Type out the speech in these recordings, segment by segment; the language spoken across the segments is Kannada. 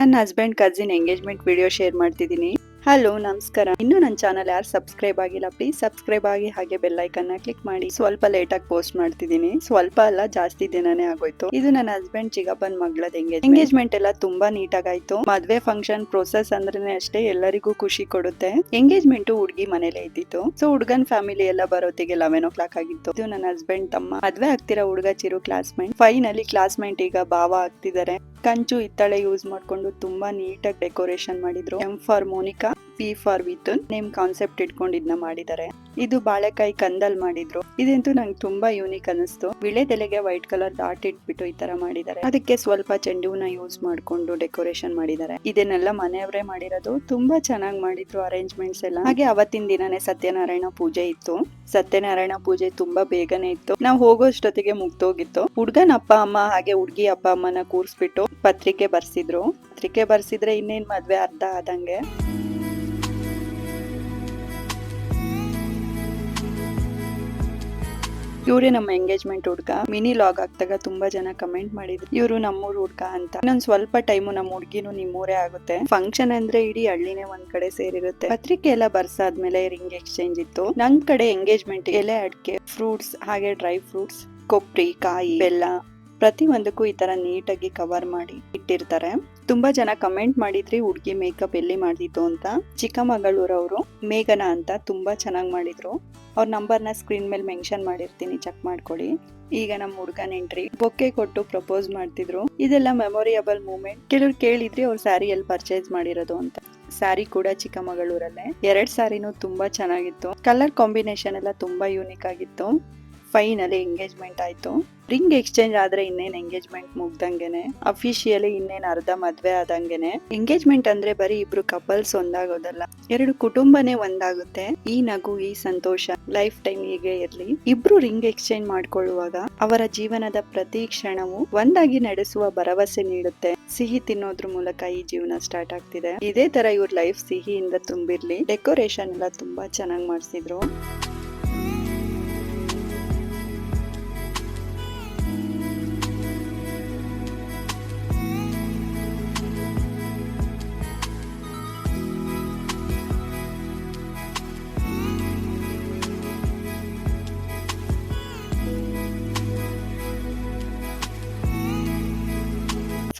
ನನ್ನ husband cousin engagement video share ಮಾಡ್ತಿದ್ದೀನಿ. ಹಲೋ ನಮಸ್ಕಾರ. ಇನ್ನು ನನ್ನ ಚಾನಲ್ ಯಾರು ಸಬ್ಸ್ಕ್ರೈಬ್ ಆಗಿಲ್ಲ ಪ್ಲೀಸ್ ಸಬ್ಸ್ಕ್ರೈಬ್ ಆಗಿ ಹಾಗೆ ಬೆಲ್ ಐಕನ್ನ ಕ್ಲಿಕ್ ಮಾಡಿ. ಸ್ವಲ್ಪ ಲೇಟ್ ಆಗಿ ಪೋಸ್ಟ್ ಮಾಡ್ತಿದ್ದೀನಿ. ಸ್ವಲ್ಪ ಅಲ್ಲ, ಜಾಸ್ತಿ ದಿನನೇ ಆಗೋಯ್ತು. ಇದು ನನ್ನ ಹಸ್ಬೆಂಡ್ ಚಿಗಪ್ಪನ್ ಮಗಳದ ಎಂಗೇಜ್ ಎಂಗೇಜ್ಮೆಂಟ್ ಎಲ್ಲ ತುಂಬಾ ನೀಟಾಗಿ ಆಯ್ತು ಮದ್ವೆ ಫಂಕ್ಷನ್ ಪ್ರೋಸೆಸ್ ಅಂದ್ರೆ ಅಷ್ಟೇ ಎಲ್ಲರಿಗೂ ಖುಷಿ ಕೊಡುತ್ತೆ. ಎಂಗೇಜ್ಮೆಂಟ್ ಹುಡುಗಿ ಮನೇಲೆ ಇದ್ದಿತ್ತು. ಸೊ ಹುಡುಗನ್ ಫ್ಯಾಮಿಲಿ ಎಲ್ಲ ಬರೋತ್ತಿಗೆ ಲೆವೆನ್ ಓ ಕ್ಲಾಕ್ ಆಗಿತ್ತು. ಇದು ನನ್ನ ಹಸ್ಬೆಂಡ್ ತಮ್ಮ. ಮದ್ವೆ ಆಗ್ತಿರೋ ಹುಡುಗ ಚಿರು ಕ್ಲಾಸ್ಮೇಟ್ ಫೈನಲಿ ಕ್ಲಾಸ್ಮೇಟ್ ಈಗ ಭಾವ ಆಗ್ತಿದ್ದಾರೆ. ಕಂಚು ಇತ್ತಳೆ ಯೂಸ್ ಮಾಡ್ಕೊಂಡು ತುಂಬಾ ನೀಟಾಗಿ ಡೆಕೋರೇಷನ್ ಮಾಡಿದ್ರು. M for Monika P for Vithun name concept ಇಟ್ಕೊಂಡು ಇದನ್ನ ಮಾಡಿದ್ದಾರೆ ಇದು ಬಾಳೆಕಾಯಿ ಕಂದಲ್ ಮಾಡಿದ್ರು. ಇದಂತೂ ನಂಗೆ ತುಂಬಾ ಯೂನಿಕ್ ಅನಿಸ್ತು ವಿಳೆದೆಲೆಗೆ ವೈಟ್ ಕಲರ್ ಡಾಟ್ ಇಟ್ಬಿಟ್ಟು ಈ ತರ ಮಾಡಿದ್ದಾರೆ ಅದಕ್ಕೆ ಸ್ವಲ್ಪ ಚೆಂಡುವನ್ನ ಯೂಸ್ ಮಾಡ್ಕೊಂಡು ಡೆಕೋರೇಷನ್ ಮಾಡಿದ್ದಾರೆ ಇದನ್ನೆಲ್ಲ ಮನೆಯವರೇ ಮಾಡಿರೋದು. ತುಂಬಾ ಚೆನ್ನಾಗಿ ಮಾಡಿದ್ರು ಅರೇಂಜ್ಮೆಂಟ್ಸ್ ಎಲ್ಲ. ಹಾಗೆ ಅವತ್ತಿನ ದಿನನೇ ಸತ್ಯನಾರಾಯಣ ಪೂಜೆ ಇತ್ತು. ಸತ್ಯನಾರಾಯಣ ಪೂಜೆ ತುಂಬಾ ಬೇಗನೆ ಇತ್ತು. ನಾವು ಹೋಗೋಷ್ಟೊತ್ತಿಗೆ ಮುಗ್ದೋಗಿತ್ತು. ಹುಡ್ಗನ ಅಪ್ಪ, ಅಮ್ಮ ಹಾಗೆ ಹುಡ್ಗಿ ಅಪ್ಪ, ಅಮ್ಮನ ಕೂರ್ಸ್ಬಿಟ್ಟು ಪತ್ರಿಕೆ ಬರ್ಸಿದ್ರು. ಪತ್ರಿಕೆ ಬರ್ಸಿದ್ರೆ ಇನ್ನೇನ್ ಮದ್ವೆ ಅರ್ಧ ಆದಂಗೆ. ಇವ್ರೇ ನಮ್ಮ ಎಂಗೇಜ್ಮೆಂಟ್ ಹುಡ್ಗ. ಮಿನಿ ಲಾಗ್ ಆಗ್ತಾಗ ತುಂಬಾ ಜನ ಕಮೆಂಟ್ ಮಾಡಿದ್ರು. ಇವರು ನಮ್ಮೂರ್ ಹುಡ್ಗ ಅಂತ. ಇನ್ನೊಂದ್ ಸ್ವಲ್ಪ ಟೈಮು ನಮ್ಮ ಹುಡ್ಗಿನೂ ನಿಮ್ಮೂರೇ ಆಗುತ್ತೆ. ಫಂಕ್ಷನ್ ಅಂದ್ರೆ ಇಡೀ ಹಳ್ಳಿನೇ ಒಂದ್ ಕಡೆ ಸೇರಿರುತ್ತೆ. ಪತ್ರಿಕೆ ಎಲ್ಲ ಬರ್ಸಾದ್ಮೇಲೆ ರಿಂಗ್ ಎಕ್ಸ್ಚೇಂಜ್ ಇತ್ತು. ನನ್ ಕಡೆ ಎಂಗೇಜ್ಮೆಂಟ್ ಎಲೆ, ಅಡಿಕೆ ಫ್ರೂಟ್ಸ್ ಹಾಗೆ ಡ್ರೈ ಫ್ರೂಟ್ಸ್ ಕೊಬ್ಬರಿ, ಕಾಯಿ, ಬೆಲ್ಲ ಪ್ರತಿ ಒಂದಕ್ಕೂ ಈ ತರ ನೀಟಾಗಿ ಕವರ್ ಮಾಡಿ ಇಟ್ಟಿರ್ತಾರೆ. ತುಂಬಾ ಜನ ಕಮೆಂಟ್ ಮಾಡಿದ್ರಿ ಹುಡ್ಗಿ ಮೇಕಪ್ ಎಲ್ಲಿ ಮಾಡಿದ್ದು ಅಂತ. ಚಿಕ್ಕಮಗಳೂರವರು, ಮೇಘನಾ ಅಂತ ತುಂಬಾ ಚೆನ್ನಾಗಿ ಮಾಡಿದ್ರು. ಅವ್ರ ನಂಬರ್ನ ಸ್ಕ್ರೀನ್ ಮೇಲೆ ಮೆನ್ಷನ್ ಮಾಡಿರ್ತೀನಿ ಚೆಕ್ ಮಾಡ್ಕೊಳ್ಳಿ ಈಗ ನಮ್ಮ ಹುಡ್ಗನ್ ಎಂಟ್ರಿ ಬೊಕ್ಕೆ ಕೊಟ್ಟು ಪ್ರಪೋಸ್ ಮಾಡ್ತಿದ್ರು. ಇದೆಲ್ಲ ಮೆಮೊರಿಯಬಲ್ ಮೂಮೆಂಟ್ ಕೆಲವ್ರು ಕೇಳಿದ್ರಿ ಅವ್ರ ಸ್ಯಾರಿ ಎಲ್ಲಿ ಪರ್ಚೇಸ್ ಮಾಡಿರೋದು ಅಂತ. ಸ್ಯಾರಿ ಕೂಡ ಚಿಕ್ಕಮಗಳೂರಲ್ಲೇ. ಎರಡ್ ಸ್ಯಾರಿನೂ ತುಂಬಾ ಚೆನ್ನಾಗಿತ್ತು. ಕಲರ್ ಕಾಂಬಿನೇಷನ್ ಎಲ್ಲ ತುಂಬಾ ಯೂನಿಕ್ ಆಗಿತ್ತು. ಫೈನಲಿ ಎಂಗೇಜ್ಮೆಂಟ್ ಆಯ್ತು. ರಿಂಗ್ ಎಕ್ಸ್ಚೇಂಜ್ ಆದ್ರೆ ಇನ್ನೇನ್ ಎಂಗೇಜ್ಮೆಂಟ್ ಮುಗ್ದಂಗೆನೆ? ಅಫಿಷಿಯಲಿ ಇನ್ನೇನ್ ಅರ್ಧ ಮದ್ವೆ ಆದಂಗೆನೆ? ಎಂಗೇಜ್ಮೆಂಟ್ ಅಂದ್ರೆ ಬರೀ ಇಬ್ರು ಕಪಲ್ಸ್ ಒಂದಾಗೋದಲ್ಲ. ಎರಡು ಕುಟುಂಬನೇ ಒಂದಾಗುತ್ತೆ. ಈ ನಗು, ಈ ಸಂತೋಷ ಲೈಫ್ ಟೈಮ್ ಹೀಗೆ ಇರ್ಲಿ. ಇಬ್ರು ರಿಂಗ್ ಎಕ್ಸ್ಚೇಂಜ್ ಮಾಡ್ಕೊಳ್ಳುವಾಗ ಅವರ ಜೀವನದ ಪ್ರತಿ ಕ್ಷಣವು ಒಂದಾಗಿ ನಡೆಸುವ ಭರವಸೆ ನೀಡುತ್ತೆ. ಸಿಹಿ ತಿನ್ನೋದ್ರ ಮೂಲಕ ಈ ಜೀವನ ಸ್ಟಾರ್ಟ್ ಆಗ್ತಿದೆ. ಇದೇ ತರ ಇವ್ರ ಲೈಫ್ ಸಿಹಿಯಿಂದ ತುಂಬಿರ್ಲಿ. ಡೆಕೋರೇಷನ್ ಎಲ್ಲ ತುಂಬಾ ಚೆನ್ನಾಗಿ ಮಾಡಿಸಿದ್ರು.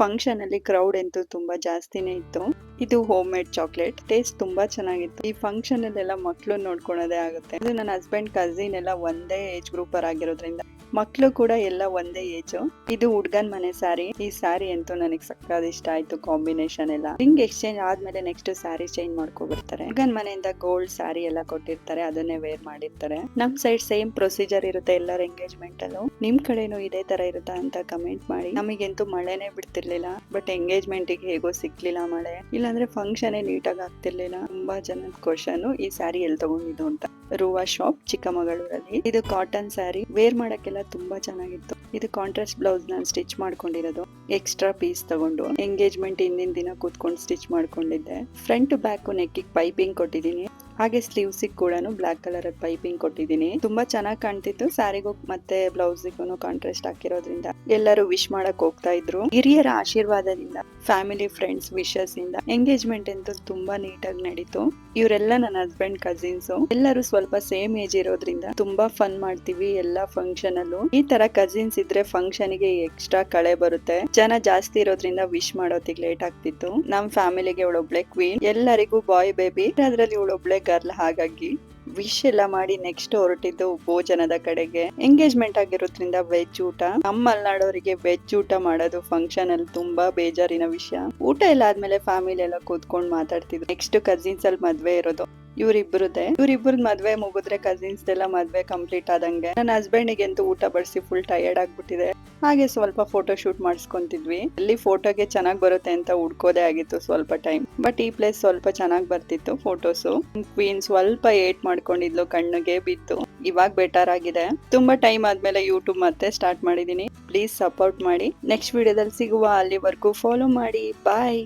ಫಂಕ್ಷನ್ ಅಲ್ಲಿ ಕ್ರೌಡ್ ಅಂತೂ ತುಂಬಾ ಜಾಸ್ತಿನೇ ಇತ್ತು. ಇದು ಹೋಮ್ ಮೇಡ್ ಚಾಕ್ಲೇಟ್ ಟೇಸ್ಟ್ ತುಂಬಾ ಚೆನ್ನಾಗಿತ್ತು. ಈ ಫಂಕ್ಷನ್ ಅಲ್ಲೆಲ್ಲ ಮಕ್ಕಳು ನೋಡ್ಕೊಳೋದೇ ಆಗುತ್ತೆ. ಇದು ನನ್ನ ಹಸ್ಬೆಂಡ್ ಕಸಿನ್ ಎಲ್ಲ ಒಂದೇ ಏಜ್ ಗ್ರೂಪರ್ ಆಗಿರೋದ್ರಿಂದ ಮಕ್ಳು ಕೂಡ ಎಲ್ಲ ಒಂದೇ ಏಜ್ ಇದು ಹುಡ್ಗನ್ ಮನೆ ಸ್ಯಾರಿ ಈ ಸ್ಯಾರಿ ಅಂತೂ ನನಗೆ ಸಕ್ಕತ್ ಇಷ್ಟ ಆಯ್ತು ಕಾಂಬಿನೇಷನ್ ಎಲ್ಲ. ರಿಂಗ್ ಎಕ್ಸ್ಚೇಂಜ್ ಆದ್ಮೇಲೆ ನೆಕ್ಸ್ಟ್ ಸ್ಯಾರಿ ಚೇಂಜ್ ಮಾಡ್ಕೊ ಹುಡ್ಗನ್ ಮನೆಯಿಂದ ಗೋಲ್ಡ್ ಸ್ಯಾರಿ ಎಲ್ಲ ಕೊಟ್ಟಿರ್ತಾರೆ, ಅದನ್ನೇ ವೇರ್ ಮಾಡಿರ್ತಾರೆ. ನಮ್ ಸೈಡ್ ಸೇಮ್ ಪ್ರೊಸೀಜರ್ ಇರುತ್ತೆ ಎಲ್ಲರ ಎಂಗೇಜ್ಮೆಂಟ್ ಅಲ್ಲೂ. ನಿಮ್ ಕಡೆನೂ ಇದೇ ತರ ಇರುತ್ತಾ ಅಂತ ಕಮೆಂಟ್ ಮಾಡಿ. ನಮಗಂತೂ ಮಳೆನೇ ಬಿಡ್ತಿರ್ಲಿಲ್ಲ ಬಟ್ ಎಂಗೇಜ್ಮೆಂಟ್ಗೆ ಹೇಗೋ ಸಿಕ್ಲಿಲ್ಲ ಮಳೆ. ಇಲ್ಲಾಂದ್ರೆ ಫಂಕ್ಷನ್ ನೀಟಾಗಿ ಆಗ್ತಿರ್ಲಿಲ್ಲ. ತುಂಬಾ ಜನದ ಕ್ವಶನ್ ಈ ಸ್ಯಾರಿ ಎಲ್ಲಿ ತಗೊಂಡಿದ್ದು ಅಂತ. ರೂವಾ ಶಾಪ್ ಚಿಕ್ಕಮಗಳೂರಲ್ಲಿ. ಇದು ಕಾಟನ್ ಸ್ಯಾರಿ ವೇರ್ ಮಾಡಕ್ಕೆಲ್ಲ ತುಂಬಾ ಚೆನ್ನಾಗಿತ್ತು. ಇದು ಕಾಂಟ್ರಾಸ್ಟ್ ಬ್ಲೌಸ್ ನಾನು ಸ್ಟಿಚ್ ಮಾಡ್ಕೊಂಡಿರೋದು. ಎಕ್ಸ್ಟ್ರಾ ಪೀಸ್ ತಗೊಂಡು. ಎಂಗೇಜ್ಮೆಂಟ್ ಹಿಂದಿನ ದಿನ ಕೂತ್ಕೊಂಡು ಸ್ಟಿಚ್ ಮಾಡ್ಕೊಂಡಿದ್ದೆ. ಫ್ರಂಟ್ ಬ್ಯಾಕ್ ನೆಕ್ಕಿಗೆ ಪೈಪಿಂಗ್ ಕೊಟ್ಟಿದ್ದೀನಿ ಹಾಗೆ ಸ್ಲೀವ್ಸ್ ಕೂಡ ಬ್ಲಾಕ್ ಕಲರ್ ಪೈಪಿಂಗ್ ಕೊಟ್ಟಿದ್ದೀನಿ. ತುಂಬಾ ಚೆನ್ನಾಗಿ ಕಾಣ್ತಿತ್ತು. ಸ್ಯಾರಿಗೂ ಮತ್ತೆ ಬ್ಲೌಸಿಗೂ ಕಾಂಟ್ರಾಸ್ಟ್ ಹಾಕಿರೋದ್ರಿಂದ ಎಲ್ಲರೂ ವಿಶ್ ಮಾಡಕ್ ಹೋಗ್ತಾ ಇದ್ರು. ಹಿರಿಯರ ಆಶೀರ್ವಾದದಿಂದ ಫ್ಯಾಮಿಲಿ ಫ್ರೆಂಡ್ಸ್ ವಿಶಸ್ ಇಂದ ಎಂಗೇಜ್ಮೆಂಟ್ ಅಂತೂ ತುಂಬಾ ನೀಟಾಗಿ ನಡೀತು. ಇವರೆಲ್ಲ ನನ್ನ ಹಸ್ಬೆಂಡ್ ಕಸಿನ್ಸ್ ಎಲ್ಲರೂ ಸ್ವಲ್ಪ ಸೇಮ್ ಏಜ್ ಇರೋದ್ರಿಂದ ತುಂಬಾ ಫನ್ ಮಾಡ್ತೀವಿ ಎಲ್ಲಾ ಫಂಕ್ಷನ್ ಅಲ್ಲೂ. ಈ ತರ ಕಸಿನ್ಸ್ ಇದ್ರೆ ಫಂಕ್ಷನ್ಗೆ ಎಕ್ಸ್ಟ್ರಾ ಕಳೆ ಬರುತ್ತೆ. ಜನ ಜಾಸ್ತಿ ಇರೋದ್ರಿಂದ ವಿಶ್ ಮಾಡೋತಿಗೆ ಲೇಟ್ ಆಗ್ತಿತ್ತು. ನಮ್ ಫ್ಯಾಮಿಲಿಗೆ ಇವಳೊಬ್ಳೆ ಕ್ವೀನ್ ಎಲ್ಲರಿಗೂ ಬಾಯ್ ಬೇಬಿ ಅದ್ರಲ್ಲಿ ಇವಳೊಬ್ಳೆ ಗರ್ಲ್ ಹಾಗಾಗಿ ವಿಶ್ ಎಲ್ಲ ಮಾಡಿ ನೆಕ್ಸ್ಟ್ ಹೊರಟಿದ್ದು ಭೋಜನದ ಕಡೆಗೆ. ಎಂಗೇಜ್ಮೆಂಟ್ ಆಗಿರೋದ್ರಿಂದ ವೆಜ್ ಊಟ. ನಮ್ಮ ಮಲ್ನಾಡೋರಿಗೆ ವೆಜ್ ಊಟ ಮಾಡೋದು ಫಂಕ್ಷನ್ ಅಲ್ಲಿ ತುಂಬಾ ಬೇಜಾರಿನ ವಿಷಯ. ಊಟ ಎಲ್ಲ ಆದ್ಮೇಲೆ ಫ್ಯಾಮಿಲಿ ಎಲ್ಲ ಕೂತ್ಕೊಂಡು ಮಾತಾಡ್ತಿದ್ರು. ನೆಕ್ಸ್ಟ್ ಕಸಿನ್ಸ್ ಅಲ್ಲಿ ಮದ್ವೆ ಇರೋದು. ಇವ್ರಿಬ್ರದೇ. ಇವ್ರಿಬ್ರದ್ ಮದ್ವೆ ಮುಗಿದ್ರೆ ಕಸಿನ್ಸ್ ಎಲ್ಲ ಮದ್ವೆ ಕಂಪ್ಲೀಟ್ ಆದಂಗೆ. ನನ್ನ ಹಸ್ಬೆಂಡಿಗೆ ಅಂತೂ ಊಟ ಬಡಿಸಿ ಫುಲ್ ಟಯರ್ಡ್ ಆಗ್ಬಿಟ್ಟಿದೆ. ಹಾಗೆ ಸ್ವಲ್ಪ ಫೋಟೋ ಶೂಟ್ ಮಾಡಿಸ್ಕೊಂತಿದ್ವಿ. ಅಲ್ಲಿ ಫೋಟೋಗೆ ಚೆನ್ನಾಗಿ ಬರುತ್ತೆ ಅಂತ ಹುಡ್ಕೋದೇ ಆಗಿತ್ತು ಸ್ವಲ್ಪ ಟೈಮ್ ಬಟ್ ಈ ಪ್ಲೇಸ್ ಸ್ವಲ್ಪ ಚೆನ್ನಾಗಿ ಬರ್ತಿತ್ತು ಫೋಟೋಸು ಕ್ವೀನ್ ಸ್ವಲ್ಪ ಏಟ್ ಮಾಡ್ಕೊಂಡಿದ್ಲು ಕಣ್ಣಿಗೆ ಬಿತ್ತು ಇವಾಗ ಬೆಟರ್ ಆಗಿದೆ. ತುಂಬಾ ಟೈಮ್ ಆದ್ಮೇಲೆ ಯೂಟ್ಯೂಬ್ ಮತ್ತೆ ಸ್ಟಾರ್ಟ್ ಮಾಡಿದೀನಿ. ಪ್ಲೀಸ್ ಸಪೋರ್ಟ್ ಮಾಡಿ. ನೆಕ್ಸ್ಟ್ ವಿಡಿಯೋದಲ್ಲಿ ಸಿಗುವ ಅಲ್ಲಿವರೆಗೂ ಫಾಲೋ ಮಾಡಿ. ಬಾಯ್